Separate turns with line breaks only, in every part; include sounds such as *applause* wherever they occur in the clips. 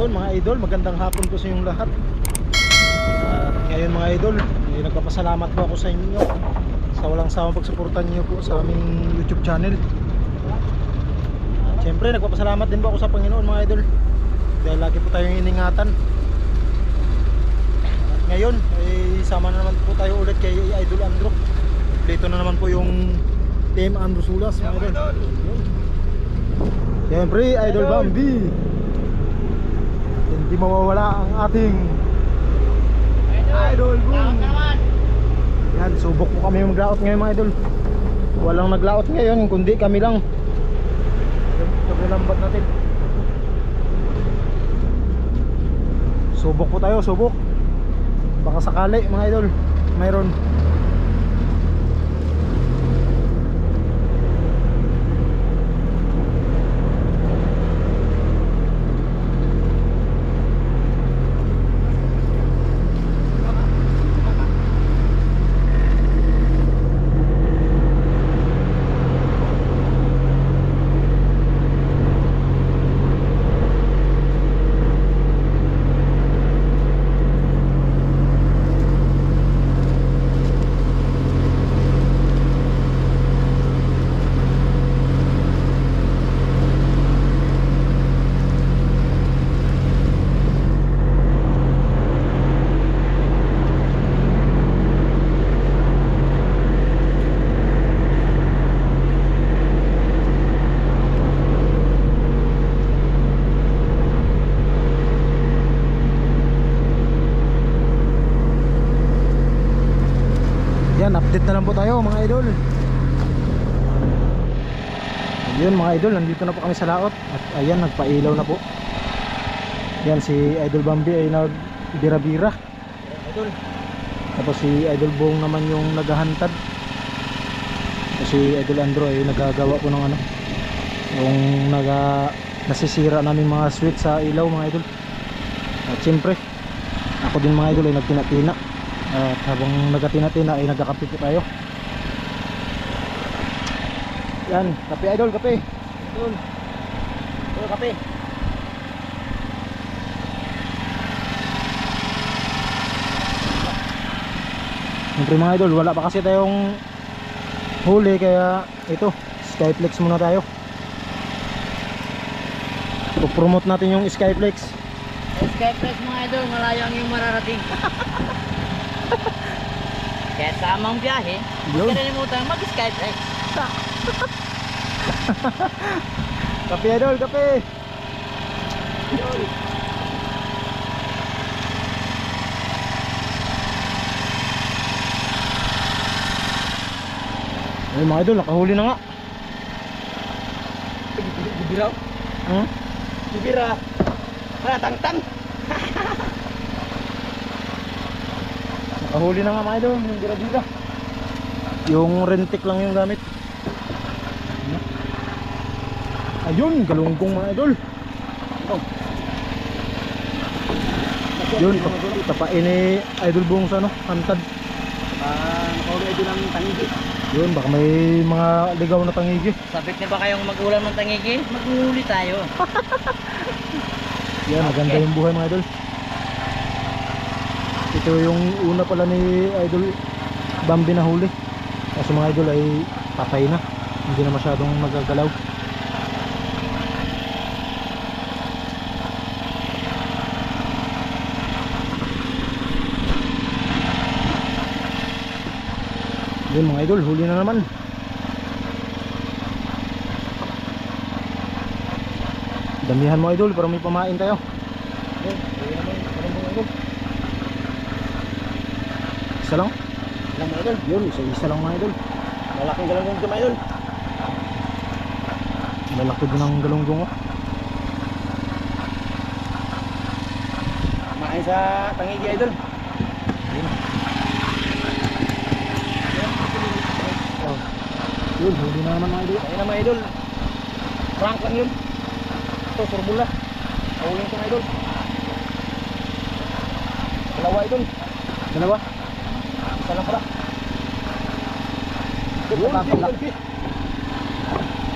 Yun mga idol, magandang hapon po sa inyong lahat. At ngayon mga idol, eh, nagpapasalamat po ako sa inyo sa walang sawang pagsuportan niyo po sa aming YouTube channel. At syempre, nagpapasalamat din po ako sa Panginoon mga idol. Dahil lagi po tayong iningatan. At ngayon, ay sama na naman po tayo ulit kay Idol Andro. Dito na naman po yung Team Andro Sulas mga idol. Siyempre, Idol Bambi. Hindi mawawala ang ating Idol Boom. Yan, subok po kami maglaot ngayon mga idol. Walang naglaot ngayon, kundi kami lang. Paglalambat natin. Subok po tayo, subok. Baka sakali mga idol, mayroon. Yan, update na lang po tayo mga idol. Ayun mga idol, nandito na po kami sa laot at ayan, nagpailaw na po. Yan si Idol Bambi ay nagbira-bira. Idol. Tapos si Idol Bong naman yung naghahantad. Si Idol Andro ay nagagawa po ng ano. Yung naga nasisira namin mga switch sa ilaw mga idol. At siyempre, ako din mga idol ay nagtina-tina. At habang nagatina-tina ay nagkakape po tayo. Yan, kape idol, kape. Idol. Idol, kape. Siyempre mga idol, wala pa kasi tayong huli kaya ito, Skyflex muna tayo. promote natin yung Skyflex.
Skyflex mga idol, malayo ang iyong mararating. *laughs* *laughs* Kaya samang biyahe,
Yun.
huwag ka nalimutan mag-Skyflex. *laughs*
Kape idol, kape. Ay mga idol, nakahuli na nga.
Bibiraw?
Hmm?
Bibira. Para tang-tang.
Nakahuli na nga mga idol, yung dira-dira. Yung rentik lang yung gamit. Ayun, galunggong mga idol. Oh. Yun, tapain ni Idol Bong sa ano, hantad.
Ah, nakahuli din ang tangigi.
Yun, baka may mga ligaw na tangigi.
Sabit na ba kayong mag-ulam ng tangigi? Maghuli tayo. *laughs*
Yan, maganda yung buhay mga idol. Ito yung una pala ni Idol Bambi na huli. Kasi mga idol ay patay na. Hindi na masyadong magagalaw. Yun mga idol, huli na naman. Damihan mo idol para may pamain tayo. Yun, huli naman, parang mga idol. Isa lang?
Alam mo idol,
Yun, isa-isa lang mga idol.
malaking galanggang ito mga idol.
Lalaki din ang galunggong oh.
Kumain sa tangigi idol.
Oh. Yun, huli na naman mga idol.
Ayun na mga idol. Prank lang yun. Ito, surbula. Ahulin ito mga idol. Dalawa idol.
Dalawa?
Isa
Salam.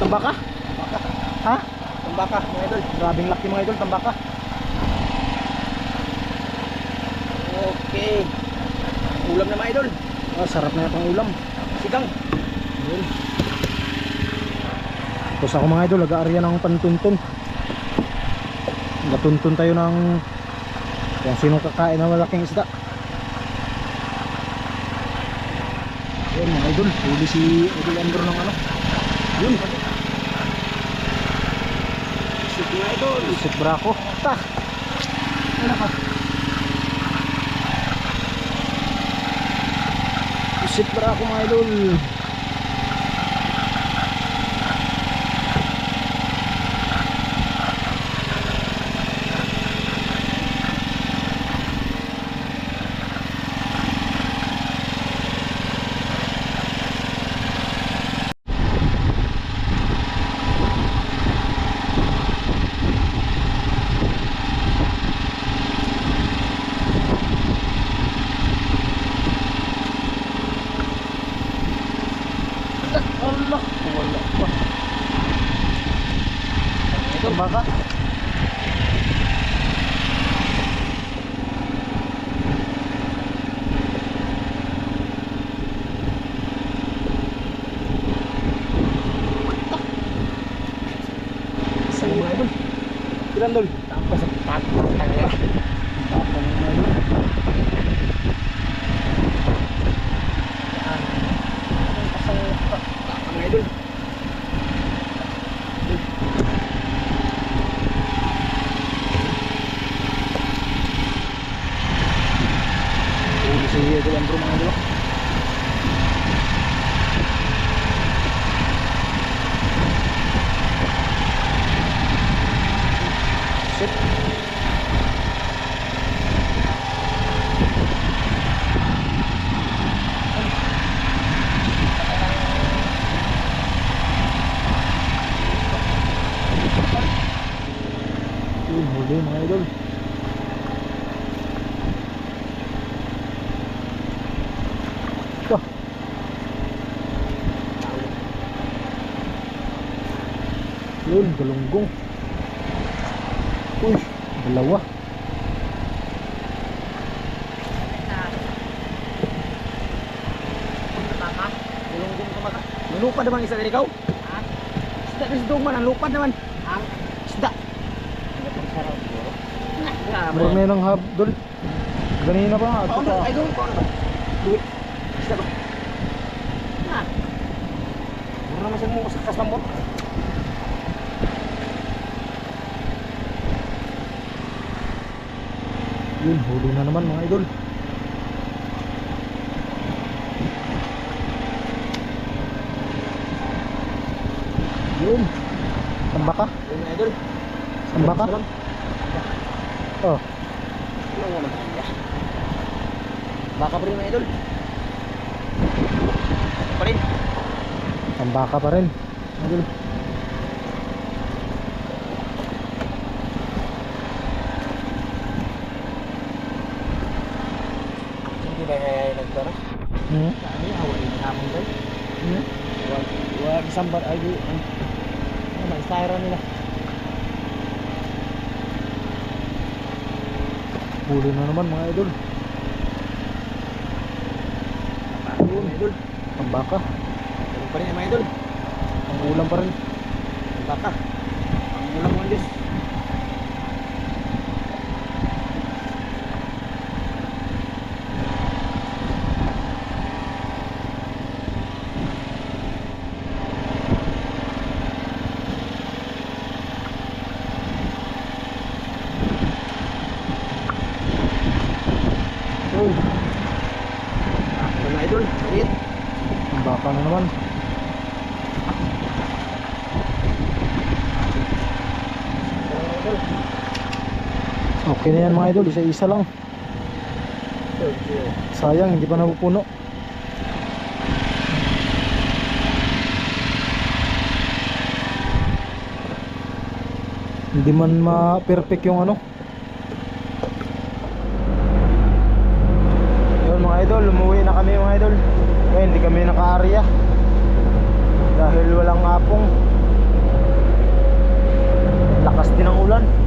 Tambaka? Ha?
Tambaka, mga idol.
Grabing laki mga idol, tambaka.
Okay. Ulam na mga idol.
Oh, sarap na itong ulam.
Sigang.
Ayun. Tapos ako mga idol, nag-aarya ng pantuntun. Natuntun tayo ng kung sino kakain ng malaking isda. Yun mga idol, huli si Idol Andrew ng ano. Yun,
Isip mga idol.
isip brako. Ta! Ano ka? Isip brako mga idol. Allah, wala pa. Ito baka.
Ilan dol? Tapos sa tapos kanya.
Tapos ng mga idol.
Mga idol.
Huli si Idol Andrew mga idol. Sit. Yun, huli mga idol. Ito. Yun, galunggong. Uy, dalawa.
Malupad naman isa dari kau. Isda na sidong man, lupad naman. Ang isda.
Na ng hub, dol. Ganina pa nga. Ito pa.
Ay, doon ko. Duit. Isda ba? Mura naman siya mo sa kasambot.
Yun, huli na naman mga idol. Yun. Sambaka?
Yun mga idol.
Sambaka?
Salam.
Oh?
Baka pa rin mga idol. Pa rin.
sambaka pa rin. Idol.
Hindi ba kaya nagtara?
Hmm?
Ano yung awal yung hamon doon?
Hmm?
Wag, wag sambar ay ano, ano may styro nila.
Huli na naman mga idol.
Ayun, idol.
Sambaka.
Ganun pa rin mga idol.
Ang ulam pa rin.
Ang baka. Ang ulam mo Diyos.
Uy,
Ano mga idol? Ulit.
sambaka na naman. Okay na yan mga idol, isa-isa lang. Sayang, hindi pa napupuno. Hindi man ma-perfect yung ano. Yun mga idol, umuwi na kami mga idol. Kaya hindi kami naka-area. Dahil walang apong. Lakas din ang ulan.